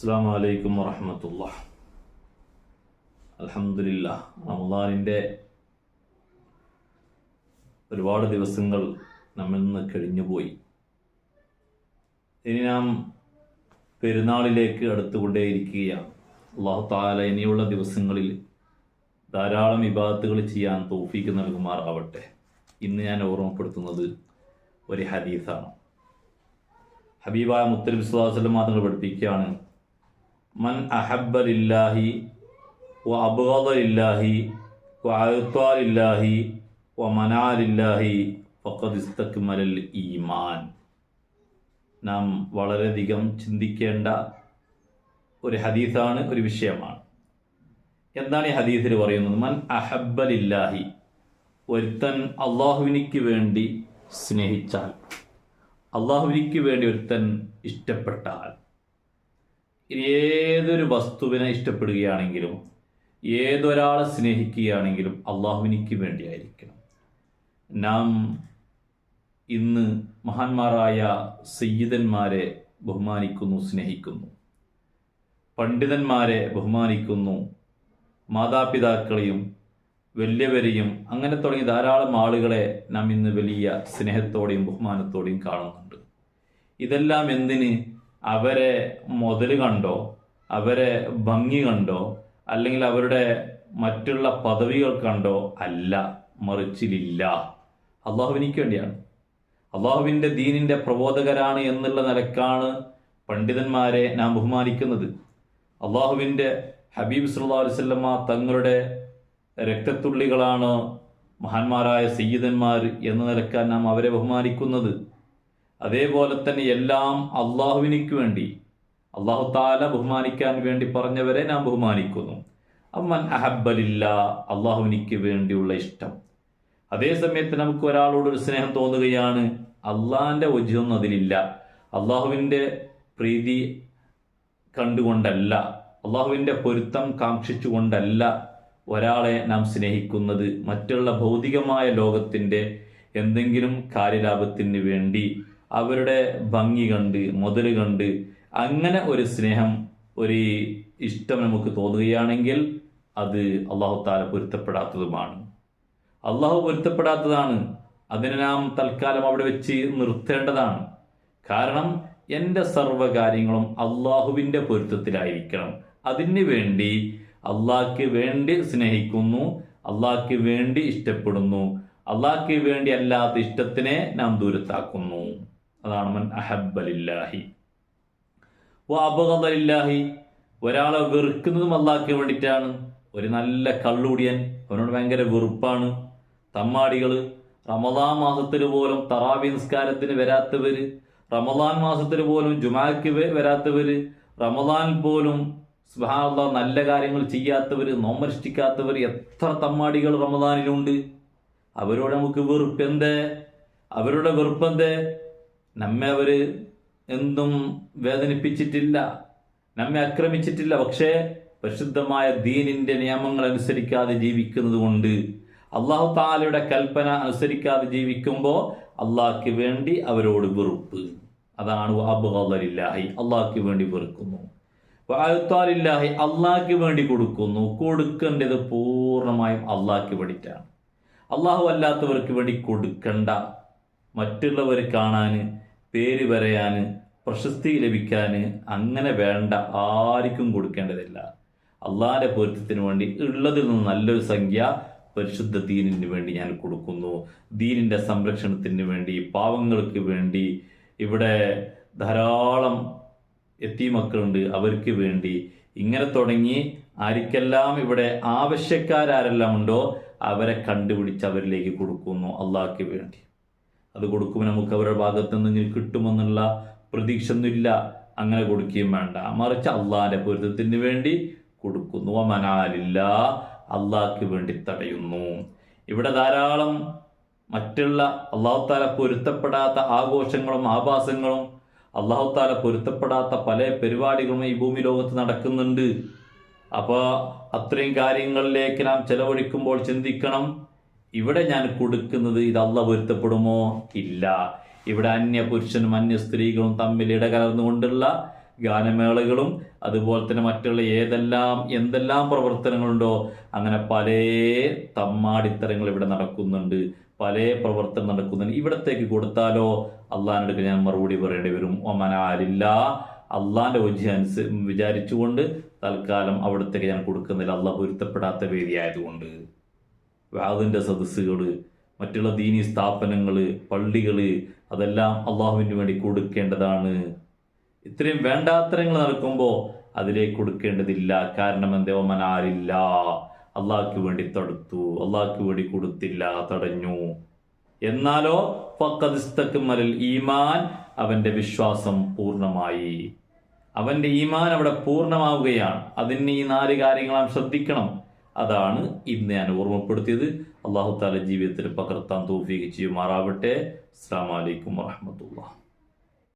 അസ്സാം വലൈക്കും വറഹമത്തുള്ള അലഹമില്ല റമദാനിന്റെ ഒരുപാട് ദിവസങ്ങൾ നമ്മിൽ നിന്ന് കഴിഞ്ഞുപോയി. ഇനി നാം പെരുന്നാളിലേക്ക് അടുത്തുകൊണ്ടേയിരിക്കുകയാണ്. അള്ളാഹു താല ഇനിയുള്ള ദിവസങ്ങളിൽ ധാരാളം വിഭാഗത്തുകൾ ചെയ്യാൻ തോഫീക്ക് നൽകുമാറാവട്ടെ. ഇന്ന് ഞാൻ ഓർമ്മപ്പെടുത്തുന്നത് ഒരു ഹദീസാണ്. ഹബീബായ മുത്തലിബ് സുല്ലാസ്ലം മാത്രങ്ങൾ പഠിപ്പിക്കുകയാണ് മൻ അഹബ്ബ ലില്ലാഹി വ അബ്ഗദലില്ലാഹി വ അഴുത്താലില്ലാഹി വ മനാലില്ലാഹി ഫഖദ് ഇസ്തക്മലൽ ഈമാൻ. നാം വളരെയധികം ചിന്തിക്കേണ്ട ഒരു ഹദീസാണ് ഒരു വിഷയമാണ്. എന്താണ് ഈ ഹദീസിൽ പറയുന്നത്? മൻ അഹബ്ബ ലില്ലാഹി ഒരുത്തൻ അള്ളാഹുവിനിക്ക് വേണ്ടി സ്നേഹിച്ചാൽ അള്ളാഹുവിനിക്ക് വേണ്ടി ഒരുത്തൻ ഇഷ്ടപ്പെട്ടാൽ ഏതൊരു വസ്തുവിനെ ഇഷ്ടപ്പെടുകയാണെങ്കിലും ഏതൊരാളെ സ്നേഹിക്കുകയാണെങ്കിലും അള്ളാഹുവിനിക്ക് വേണ്ടിയായിരിക്കണം. നാം ഇന്ന് മഹാന്മാരായ സയ്യിദന്മാരെ ബഹുമാനിക്കുന്നു സ്നേഹിക്കുന്നു. പണ്ഡിതന്മാരെ ബഹുമാനിക്കുന്നു. മാതാപിതാക്കളെയും വലിയവരെയും അങ്ങനെ തുടങ്ങി ധാരാളം ആളുകളെ നാം ഇന്ന് വലിയ സ്നേഹത്തോടെയും ബഹുമാനത്തോടെയും കാണുന്നുണ്ട്. ഇതെല്ലാം എന്തിന്? അവരെ മുതൽ കണ്ടോ അവരെ ഭംഗി കണ്ടോ അല്ലെങ്കിൽ അവരുടെ മറ്റുള്ള പദവികൾ കണ്ടോ അല്ല മറിച്ചിലില്ല. അള്ളാഹുവിനിക്ക് വേണ്ടിയാണ്. അള്ളാഹുവിന്റെ ദീനിന്റെ പ്രബോധകരാണ് എന്നുള്ള നിലക്കാണ് പണ്ഡിതന്മാരെ നാം ബഹുമാനിക്കുന്നത്. അള്ളാഹുവിന്റെ ഹബീബ് സുല്ലാ വല്ലമ തങ്ങളുടെ രക്തത്തുള്ളികളാണ് മഹാന്മാരായ സയ്യിദന്മാർ എന്ന നിലക്കാൻ നാം അവരെ ബഹുമാനിക്കുന്നത്. അതേപോലെ തന്നെ എല്ലാം അള്ളാഹുവിനിക്ക് വേണ്ടി അള്ളാഹു താല ബഹുമാനിക്കാൻ വേണ്ടി പറഞ്ഞവരെ നാം ബഹുമാനിക്കുന്നു. അമ്മൻ അഹബ്ബലില്ല അള്ളാഹുവിനിക്ക് വേണ്ടിയുള്ള ഇഷ്ടം. അതേ സമയത്ത് നമുക്ക് ഒരാളോട് ഒരു സ്നേഹം തോന്നുകയാണ് അള്ളാഹിന്റെ ഒജിയൊന്നും അതിലില്ല. അള്ളാഹുവിന്റെ പ്രീതി കണ്ടുകൊണ്ടല്ല അള്ളാഹുവിന്റെ പൊരുത്തം കാക്ഷിച്ചുകൊണ്ടല്ല ഒരാളെ നാം സ്നേഹിക്കുന്നത്. മറ്റുള്ള ഭൗതികമായ ലോകത്തിന്റെ എന്തെങ്കിലും കാര്യലാഭത്തിന് വേണ്ടി അവരുടെ ഭംഗി കണ്ട് മുതൽ കണ്ട് അങ്ങനെ ഒരു സ്നേഹം ഒരു ഇഷ്ടം നമുക്ക് തോന്നുകയാണെങ്കിൽ അത് അള്ളാഹു താല പൊരുത്തപ്പെടാത്തതുമാണ്. അള്ളാഹു പൊരുത്തപ്പെടാത്തതാണ്. അതിനെ നാം തൽക്കാലം അവിടെ വെച്ച് നിർത്തേണ്ടതാണ്. കാരണം എന്റെ സർവകാര്യങ്ങളും അള്ളാഹുവിന്റെ പൊരുത്തത്തിലായിരിക്കണം. അതിന് വേണ്ടി അള്ളാഹ്ക്ക് വേണ്ടി സ്നേഹിക്കുന്നു അള്ളാഹ്ക്ക് വേണ്ടി ഇഷ്ടപ്പെടുന്നു അള്ളാഹ്ക്ക് വേണ്ടി അല്ലാത്ത ഇഷ്ടത്തിനെ നാം ദൂരത്താക്കുന്നു. അതാണ് മൻ അഹബലില്ലാഹി അപകടലില്ലാഹി ഒരാളെ വെറുക്കുന്നതും അള്ളാഹ്ക്ക് വേണ്ടിയിട്ടാണ്. ഒരു നല്ല കള്ളുടിയൻ അവനോട് ഭയങ്കര വെറുപ്പാണ്. തമ്മാടികൾ റമദാൻ മാസത്തിൽ പോലും തറാവി നിസ്കാരത്തിന് വരാത്തവര് റമദാൻ മാസത്തിൽ പോലും ജുമാക്ക് വരാത്തവര് റമദാൻ പോലും സുഹാനുള്ള നല്ല കാര്യങ്ങൾ ചെയ്യാത്തവര് നോമനുഷ്ഠിക്കാത്തവർ എത്ര തമ്മാടികൾ റമദാനിലുണ്ട്. അവരോട് നമുക്ക് വെറുപ്പ് എന്തേ അവരുടെ വെറുപ്പെന്തേ? നമ്മെ അവർ എന്തും വേദനിപ്പിച്ചിട്ടില്ല നമ്മെ ആക്രമിച്ചിട്ടില്ല. പക്ഷേ പരിശുദ്ധമായ ദീനിന്റെ നിയമങ്ങൾ അനുസരിക്കാതെ ജീവിക്കുന്നത് കൊണ്ട് അള്ളാഹു താലയുടെ കൽപ്പന അനുസരിക്കാതെ ജീവിക്കുമ്പോൾ അള്ളാഹ്ക്ക് വേണ്ടി അവരോട് വെറുപ്പ്. അതാണ് അബുഹലില്ലാഹി അള്ളാഹ്ക്ക് വേണ്ടി വെറുക്കുന്നു. വായുത്താലില്ലാഹി അള്ളാഹ്ക്ക് വേണ്ടി കൊടുക്കുന്നു. കൊടുക്കേണ്ടത് പൂർണമായും അള്ളാഹ്ക്ക് വേണ്ടിയിട്ടാണ്. അള്ളാഹു അല്ലാത്തവർക്ക് വേണ്ടി കൊടുക്കണ്ട. മറ്റുള്ളവർ കാണാൻ പേര് പറയാൻ പ്രശസ്തി ലഭിക്കാൻ അങ്ങനെ വേണ്ട ആർക്കും കൊടുക്കേണ്ടതില്ല. അള്ളാഹിന്റെ പൊരുത്തത്തിന് വേണ്ടി ഉള്ളതിൽ നിന്ന് നല്ലൊരു സംഖ്യ പരിശുദ്ധ ദീനിന് വേണ്ടി ഞാൻ കൊടുക്കുന്നു. ദീനിന്റെ സംരക്ഷണത്തിന് വേണ്ടി പാവങ്ങൾക്ക് വേണ്ടി ഇവിടെ ധാരാളം എത്തി മക്കളുണ്ട് അവർക്ക് വേണ്ടി. ഇങ്ങനെ തുടങ്ങി ആർക്കെല്ലാം ഇവിടെ ആവശ്യക്കാരെല്ലാം ഉണ്ടോ അവരെ കണ്ടുപിടിച്ച് അവരിലേക്ക് കൊടുക്കുന്നു അള്ളാഹ്ക്ക് വേണ്ടി. അത് കൊടുക്കുമ്പോൾ നമുക്ക് അവരുടെ ഭാഗത്ത് എന്തെങ്കിലും കിട്ടുമെന്നുള്ള പ്രതീക്ഷ ഒന്നുമില്ല അങ്ങനെ കൊടുക്കുകയും വേണ്ട. മറിച്ച് അള്ളാഹിന്റെ പൊരുത്തത്തിന് വേണ്ടി കൊടുക്കുന്നു. മനാലില്ല അള്ളാഹ്ക്ക് വേണ്ടി തടയുന്നു. ഇവിടെ ധാരാളം മറ്റുള്ള അള്ളാഹു താല പൊരുത്തപ്പെടാത്ത ആഘോഷങ്ങളും ആഭാസങ്ങളും അള്ളാഹു താല പൊരുത്തപ്പെടാത്ത പല പരിപാടികളും ഈ ഭൂമി ലോകത്ത് നടക്കുന്നുണ്ട്. അപ്പോൾ അത്രയും കാര്യങ്ങളിലേക്ക് നാം ചെലവഴിക്കുമ്പോൾ ചിന്തിക്കണം. ഇവിടെ ഞാൻ കൊടുക്കുന്നത് ഇത് അല്ല പൊരുത്തപ്പെടുമോ? ഇല്ല. ഇവിടെ അന്യ പുരുഷനും അന്യ സ്ത്രീകളും തമ്മിൽ ഇടകലർന്നുകൊണ്ടുള്ള ഗാനമേളകളും അതുപോലെ തന്നെ മറ്റുള്ള ഏതെല്ലാം എന്തെല്ലാം പ്രവർത്തനങ്ങളുണ്ടോ അങ്ങനെ പല തമ്മാടിത്തരങ്ങൾ ഇവിടെ നടക്കുന്നുണ്ട്. പല പ്രവർത്തനം നടക്കുന്നുണ്ട്. ഇവിടത്തേക്ക് കൊടുത്താലോ? അള്ളാഹിനടുക്ക് ഞാൻ മറുപടി പറയേണ്ടി വരും. ഒമനാലില്ല അള്ളാന്റെ ഒജി അനുസ വിചാരിച്ചുകൊണ്ട് തൽക്കാലം അവിടത്തേക്ക് ഞാൻ കൊടുക്കുന്നില്ല. അള്ളാഹ് പൊരുത്തപ്പെടാത്ത വേദിയായതുകൊണ്ട്. വാതിന്റെ സദസ്സുകൾ മറ്റുള്ള ദീനി സ്ഥാപനങ്ങൾ പള്ളികൾ അതെല്ലാം അള്ളാഹുവിന് വേണ്ടി കൊടുക്കേണ്ടതാണ്. ഇത്രയും വേണ്ടാത്തരങ്ങൾ നടക്കുമ്പോൾ അതിലേക്ക് കൊടുക്കേണ്ടതില്ല. കാരണം എന്തോ? മനാലില്ല അള്ളാഹ്ക്ക് വേണ്ടി തടുത്തു. അള്ളാഹ്ക്ക് വേണ്ടി കൊടുത്തില്ല തടഞ്ഞു. എന്നാലോ ഫക്കദിസ്തക്കുമലിൽ ഈമാൻ അവന്റെ വിശ്വാസം പൂർണമായി. അവന്റെ ഈമാൻ അവിടെ പൂർണമാവുകയാണ്. അതിന് ഈ നാല് കാര്യങ്ങൾ നാം ശ്രദ്ധിക്കണം. അതാണ് ഇന്ന് ഞാൻ ഓർമ്മപ്പെടുത്തിയത്. അള്ളാഹു താല ജീവിതത്തിൽ പകർത്താൻ തോഫീക്ക് ചെയ്യുമാറാവട്ടെ. അസ്സാം വലൈക്കും വാഹമത്തുള്ള